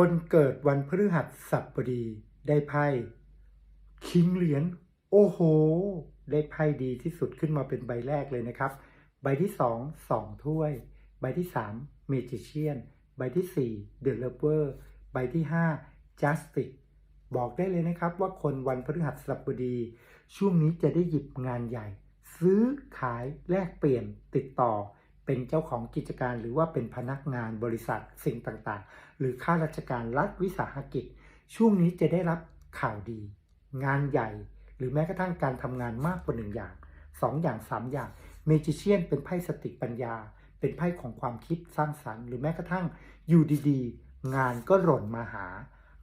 คนเกิดวันพฤหัสบดีได้ไพ่คิงเหรียญโอ้โห ได้ไพ่ดีที่สุดขึ้นมาเป็นใบแรกเลยนะครับ ใบที่สองสองถ้วย ใบที่สามเมจิเชียนใบที่สี่เดอะเลเวอร์ใบที่ห้าจัสติกบอกได้เลยนะครับว่าคนวันพฤหัสบดี ช่วงนี้จะได้หยิบงานใหญ่ ซื้อขายแลกเปลี่ยนติดต่อ เป็นเจ้าของกิจการหรือว่าเป็นพนักงานบริษัทสิ่งต่างๆ หรือข้าราชการรัฐวิสาหกิจ ช่วงนี้จะได้รับข่าวดี งานใหญ่ หรือแม้กระทั่งการทำงานมากกว่าหนึ่งอย่างสองอย่างสามอย่างเมจิเชียนเป็นไพ่สติปัญญา เป็นไพ่ของความคิดสร้างสรรค์หรือแม้กระทั่งอยู่ดีๆ งานก็หล่นมาหา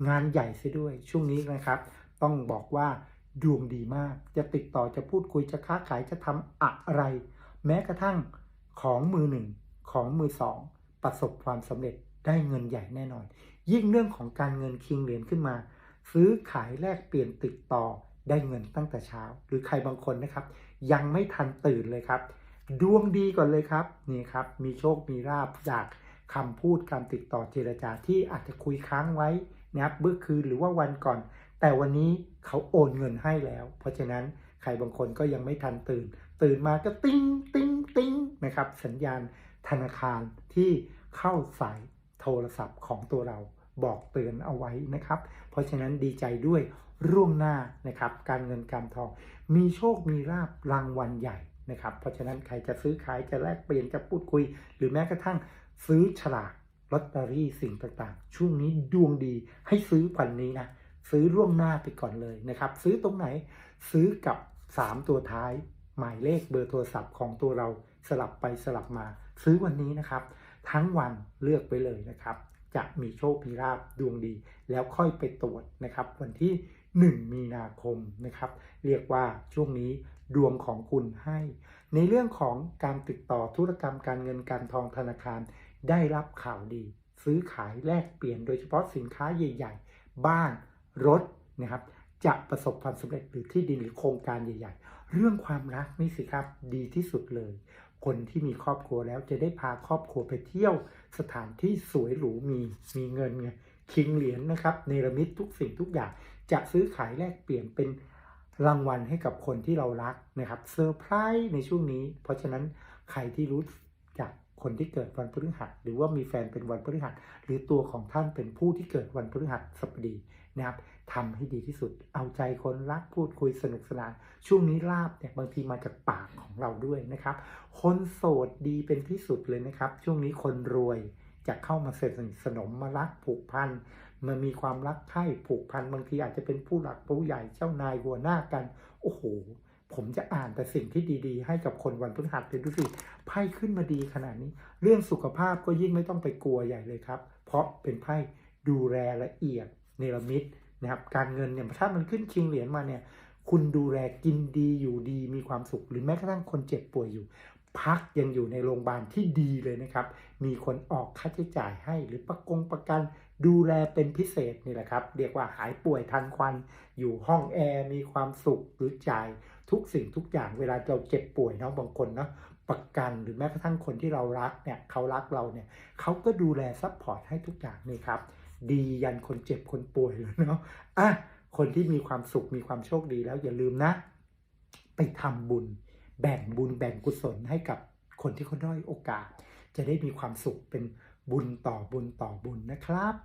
งานใหญ่เสียด้วยช่วงนี้นะครับ ต้องบอกว่าดวงดีมาก จะติดต่อจะพูดคุยจะค้าขายจะทำอะไร แม้กระทั่ง ของมือหนึ่งของมือสองประสบความสำเร็จได้เงินใหญ่แน่นอน ยิ่งเรื่องของการเงินคิงเหรียญขึ้นมา ซื้อขายแลกเปลี่ยนติดต่อได้เงินตั้งแต่เช้า หรือใครบางคนนะครับ ยังไม่ทันตื่นเลยครับ ดวงดีก่อนเลยครับนี่ครับมีโชคมีลาบจากคำพูดการติดต่อเจรจาที่อาจจะคุยค้างไว้นะครับเมื่อคืนหรือว่าวันก่อน แต่วันนี้เขาโอนเงินให้แล้ว เพราะฉะนั้นใครบางคนก็ยังไม่ทันตื่น ตื่นมาก็ติ้งติ้งติ้ง นะครับ สัญญาณธนาคารที่เข้าสายโทรศัพท์ของตัวเราบอกเตือนเอาไว้นะครับ เพราะฉะนั้นดีใจด้วยร่วงหน้านะครับ การเงินการทอง มีโชคมีลาบรางวัลใหญ่นะครับ เพราะฉะนั้นใครจะซื้อขายจะแลกเปลี่ยนจะพูดคุย หรือแม้กระทั่งซื้อฉลากลอตเตอรี่สิ่งต่างๆ ช่วงนี้ดวงดีให้ซื้อวันนี้นะซื้อร่วงหน้าไปก่อนเลยนะครับ ซื้อตรงไหนซื้อกับ 3 ตัวท้าย หมายเลขเบอร์โทรศัพท์ของตัวเรา สลับไปสลับมา ซื้อวันนี้นะครับ ทั้งวันเลือกไปเลยนะครับ จะมีโชคมีลาบดวงดี แล้วค่อยไปตรวจนะครับ วันที่ 1 มีนาคมนะครับ เรียกว่าช่วงนี้ดวงของคุณให้ ในเรื่องของการติดต่อธุรกรรมการเงินการทองธนาคาร ได้รับข่าวดี ซื้อขายแลกเปลี่ยนโดยเฉพาะสินค้าใหญ่ ๆ บ้านรถนะครับจะประสบความสำเร็จหรือที่ดินหรือโครงการใหญ่ ๆ เรื่องความรักนี่สิครับดีที่สุดเลย คนที่มีครอบครัวแล้วจะได้พาครอบครัวไปเที่ยวสถานที่สวยหรูมีมีเงินไงคิงเหรียญนะครับเนรมิตทุกสิ่งทุกอย่างจะซื้อขายแลกเปลี่ยนเป็นรางวัลให้กับคนที่เรารักนะครับเซอร์ไพรส์ในช่วงนี้ เพราะฉะนั้นใครที่รู้ คนที่เกิดวันพฤหัส หรือว่ามีแฟนเป็นวันพฤหัส หรือตัวของท่านเป็นผู้ที่เกิดวันพฤหัสบดีนะครับทำให้ดีที่สุด เอาใจคนรักพูดคุยสนุกสนาน ช่วงนี้ลาบเนี่ยบางทีมาจากปากของเราด้วยนะครับ คนโสดดีเป็นที่สุดเลยนะครับ ช่วงนี้คนรวยจะเข้ามาเสนิทสนมมารักผูกพันมันมีความรักใคร่ผูกพันบางทีอาจจะเป็นผู้หลักผู้ใหญ่เจ้านายหัวหน้ากัน โอ้โห ผมจะอ่านแต่สิ่งที่ดีๆ ให้กับคนวันพฤหัสเลยดูสิไพ่ขึ้นมาดีขนาดนี้ เรื่องสุขภาพก็ยิ่งไม่ต้องไปกลัวใหญ่เลยครับ เพราะเป็นไพ่ดูแลละเอียดเนรมิตนะครับการเงินเนี่ยถ้ามันขึ้นชิงเหรียญมาเนี่ย คุณดูแลกินดีอยู่ดีมีความสุข หรือแม้กระทั่งคนเจ็บป่วยอยู่ พักยังอยู่ในโรงพยาบาลที่ดีเลยนะครับ มีคนออกค่าใช้จ่ายให้หรือประกงประกันดูแลเป็นพิเศษนี่แหละครับ เรียกว่าหายป่วยทันควัน อยู่ห้องแอร์มีความสุขหรือจ่าย ทุกสิ่งทุกอย่างเวลาเราเจ็บป่วยเนาะบางคนเนาะประกันหรือแม้กระทั่งคนที่เรารักเนี่ยเขารักเราเนี่ยเขาก็ดูแลซัพพอร์ตให้ทุกอย่างนี่ครับ ดียันคนเจ็บคนป่วยเลยเนาะอะคนที่มีความสุขมีความโชคดีแล้วอย่าลืมนะ ไปทำบุญ แบ่งบุญแบ่งกุศลให้กับคนที่เขาด้อยโอกาส จะได้มีความสุขเป็นบุญต่อบุญต่อบุญนะครับ